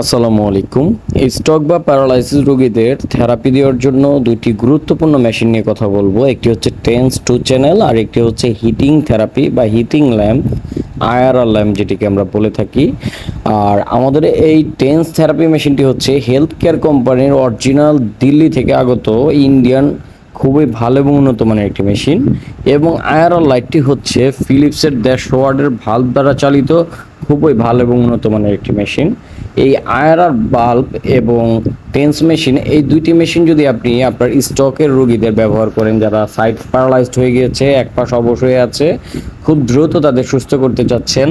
আসসালামু আলাইকুম। এই স্ট্রোক বা প্যারালাইসিস রোগীদের থেরাপি দেওয়ার জন্য দুটি গুরুত্বপূর্ণ মেশিন নিয়ে কথা বলব। একটি হচ্ছে টেন্স টু চ্যানেল আর একটি হচ্ছে হিটিং থেরাপি বা heating lamp I R lamp যেটিকে আমরা বলে থাকি। আর আমাদের এই টেন্স থেরাপি মেশিনটি হচ্ছে হেলথ কেয়ার কোম্পানির অরিজিনাল দিল্লি থেকে আগত ইন্ডিয়ান, খুবই ভালো এবং উন্নত মানের একটি মেশিন। এবং আয়ারআর লাইটটি হচ্ছে ফিলিপসের দেড়শো ওয়ার্ডের ভাল্ব দ্বারা চালিত খুবই ভালো এবং উন্নত মানের একটি মেশিন। এই আয়ারআর বাল্ব এবং টেন্স মেশিন, এই দুইটি মেশিন যদি আপনি আপনার স্টকের রোগীদের ব্যবহার করেন, যারা সাইড প্যারালাইজড হয়ে গিয়েছে, এক পাশ অবশ হয়ে আছে, খুব দ্রুত তাদের সুস্থ করতে চাচ্ছেন,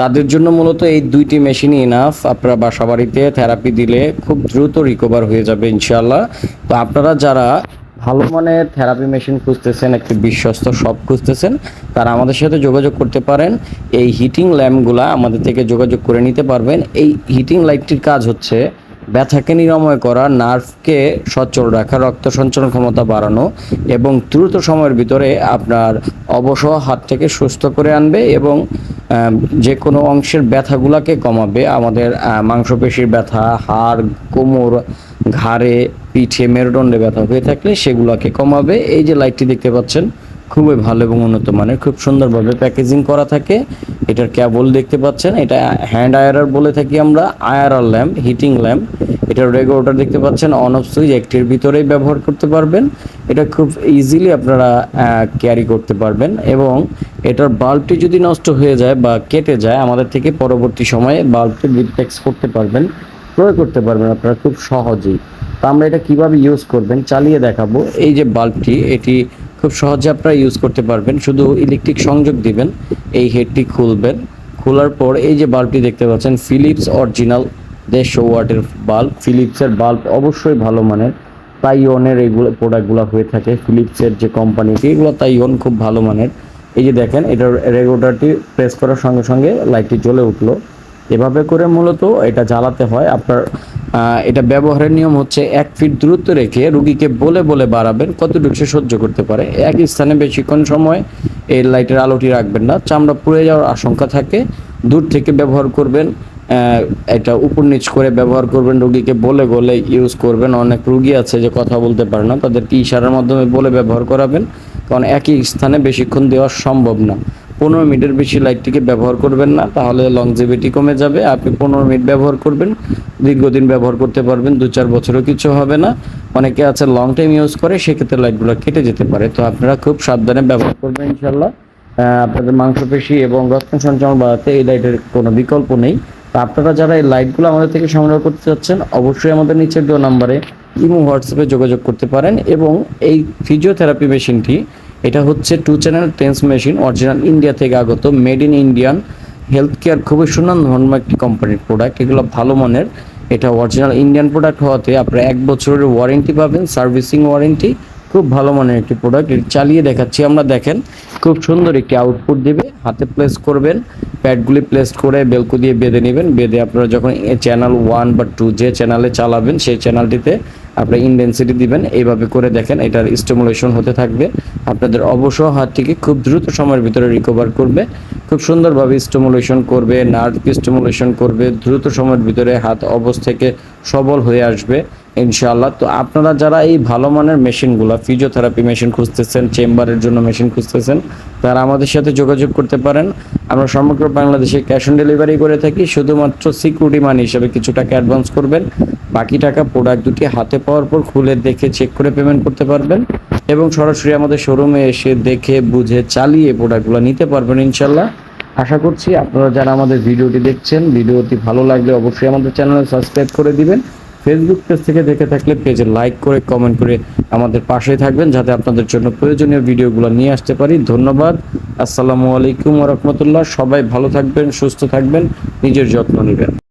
তাদের জন্য মূলত এই দুইটি মেশিনই ইনাফ আপনারা বাসা বাড়িতে থেরাপি দিলে খুব দ্রুত রিকভার হয়ে যাবে ইনশাল্লাহ তো আপনারা যারা ভালো মানের থেরাপি মেশিন খুঁজতেছেন, একটি বিশ্বস্ত শপ খুঁজতেছেন। তারা আমাদের সাথে যোগাযোগ করতে পারেন। এই হিটিং ল্যাম্পগুলা আমাদের থেকে যোগাযোগ করে নিতে পারবেন। এই হিটিং লাইটটির কাজ হচ্ছে ব্যথাকে নিরাময় করা নার্ভকে সচল রাখা, রক্ত সঞ্চালন ক্ষমতা বাড়ানো এবং দ্রুত সময়ের ভিতরে আপনার অবসর হাত থেকে সুস্থ করে আনবে এবং যে কোনো অংশের ব্যথাগুলাকে কমাবে। আমাদের মাংসপেশির ব্যথা, হাড়, কোমর ঘাড়ে, পিঠে, মেরুদণ্ডে ব্যথা হয়ে থাকলে সেগুলোকে কমাবে। এই যে লাইটটি দেখতে পাচ্ছেন, খুবই ভালো এবং উন্নত মানের, খুব সুন্দরভাবে প্যাকেজিং করা থাকে। এটার কেবল দেখতে পাচ্ছেন, এটা হ্যান্ড আয়ারার বলে থাকি আমরা I R lamp heating lamp এটার রেগুলেটর দেখতে পাচ্ছেন অন অফ সুইচ একটির ভিতরেই ব্যবহার করতে পারবেন। এটা খুব ইজিলি আপনারা ক্যারি করতে পারবেন এবং এটার বাল্বটি যদি নষ্ট হয়ে যায় বা কেটে যায়, আমাদের থেকে পরবর্তী সময়ে বাল্বটি রিপ্লেক্স করতে পারবেন। প্রয়োগ করতে পারবেন আপনারা খুব সহজেই। তো আমরা এটা কীভাবে ইউজ করবেন চালিয়ে দেখাবো। এই যে বাল্বটি এটি খুব সহজে আপনারা ইউজ করতে পারবেন। শুধু ইলেকট্রিক সংযোগ দিবেন, এই হেডটি খুলবেন। খোলার পর এই যে বাল্বটি দেখতে পাচ্ছেন ফিলিপস অরিজিনাল দেড়শো ওয়াটের বাল্ব ফিলিপসের বাল্ব অবশ্যই ভালো মানের। তাইওয়ানের এইগুলো প্রোডাক্টগুলো হয়ে থাকে। ফিলিপসের যে কোম্পানিটি এগুলো তাইওয়ান খুব ভালো মানের। এই যে দেখেন, এটার রেগুলেটরটি প্রেস করার সঙ্গে সঙ্গে লাইটটি জ্বলে উঠল। এভাবে করে মূলত এটা জ্বালাতে হয়। আপনার এটা ব্যবহারের নিয়ম হচ্ছে এক ফিট দূরত্ব রেখে রুগীকে বলে বলে বাড়াবেন কতটুকু সে সহ্য করতে পারে। এক স্থানে বেশিক্ষণ সময় এই লাইটের আলোটি রাখবেন না। চামড়া পুড়ে যাওয়ার আশঙ্কা থাকে। দূর থেকে ব্যবহার করবেন এটা উপর নিচ করে ব্যবহার করবেন, রুগীকে বলে বলে ইউজ করবেন। অনেক রুগী আছে যে কথা বলতে পারে না, তাদেরকে ইশারার মাধ্যমে বলে ব্যবহার করাবেন। কারণ একই স্থানে বেশিক্ষণ দেওয়া সম্ভব না। পনেরো মিনিটের বেশি লাইটটিকে ব্যবহার করবেন না, তাহলে লংজিভিটি কমে যাবে। আপনি পনেরো মিনিট ব্যবহার করবেন, দীর্ঘদিন ব্যবহার করতে পারবেন, দু চার বছরও কিছু হবে না। অনেকে আছে লং টাইম ইউজ করে, সেক্ষেত্রে লাইটগুলো কেটে যেতে পারে। তো আপনারা খুব সাবধানে ব্যবহার করবেন ইনশাল্লাহ আপনাদের মাংসপেশি এবং রক্ত সঞ্চালন বাড়াতে এই লাইটের কোনো বিকল্প নেই। তো আপনারা যারা এই লাইটগুলো আমাদের থেকে সংগ্রহ করতে চাচ্ছেন, অবশ্যই আমাদের নিচের দেওয়া নাম্বারে ইমো, হোয়াটসঅ্যাপে যোগাযোগ করতে পারেন এবং এই ফিজিওথেরাপি মেশিনটি এটা হচ্ছে two channel TENS machine, original India থেকে আগত, made in Indian health care খুবই সুনাম ধর্ম একটি কোম্পানির প্রোডাক্ট এগুলো ভালো মানের। এটা অরিজিনাল ইন্ডিয়ান প্রোডাক্ট হওয়াতে আপনারা এক বছরের ওয়ারেন্টি পাবেন সার্ভিসিং ওয়ারেন্টি খুব ভালো মানের একটি প্রোডাক্ট চালিয়ে দেখাচ্ছি, আমরা দেখেন। খুব সুন্দর একটি আউটপুট দিবে। হাতে প্লেস করবেন প্যাডগুলি প্লেস করে বেলকু দিয়ে বেঁধে নেবেন। বেঁধে আপনারা যখন চ্যানেল ওয়ান বা টু যে চ্যানেলে চালাবেন, সেই চ্যানেলটিতে আপনার ইনডেন্সিটি দিবেন। এইভাবে করে দেখেন, এটার স্টিমুলেশন হতে থাকবে। আপনাদের অবসর হাত থেকে খুব দ্রুত সময়ের ভিতরে রিকভার করবে। খুব সুন্দরভাবে স্টিমুলেশন করবে নার্ভ স্টিমুলেশন করবে। দ্রুত সময়ের ভিতরে হাত অবশ থেকে সবল হয়ে আসবে। ইনশাআল্লাহ। তো আপনারা যারা এই ভালো মানের মেশিনগুলো ফিজিওথেরাপি মেশিন খুঁজতেছেন, চেম্বারের জন্য মেশিন খুঁজতেছেন, তারা আমাদের সাথে যোগাযোগ করতে পারেন। আমরা সমগ্র বাংলাদেশে ক্যাশ অন ডেলিভারি করে থাকি, শুধুমাত্র সিকিউরিটি মানি হিসেবে কিছু টাকা অ্যাডভান্স করবেন। বাকি টাকা প্রোডাক্ট দুটি হাতে পাওয়ার পর খুলে দেখে চেক করে পেমেন্ট করতে পারবেন এবং সরাসরি আমাদের শোরুমে এসে দেখে, বুঝে, চালিয়ে প্রোডাক্টগুলো নিতে পারবেন ইনশাল্লাহ আশা করছি আপনারা যারা আমাদের ভিডিওটি দেখছেন, ভিডিওটি ভালো লাগলে অবশ্যই আমাদের চ্যানেলে সাবস্ক্রাইব করে দিবেন। ফেসবুক পেজ থেকে দেখে থাকলে পেজে লাইক করে কমেন্ট করে আমাদের পাশে থাকবেন, যাতে আপনাদের জন্য প্রয়োজনীয় ভিডিওগুলো নিয়ে আসতে পারি। ধন্যবাদ। আসসালামু আলাইকুম রহমতুল্লাহ। সবাই ভালো থাকবেন, সুস্থ থাকবেন, নিজের যত্ন নেবেন।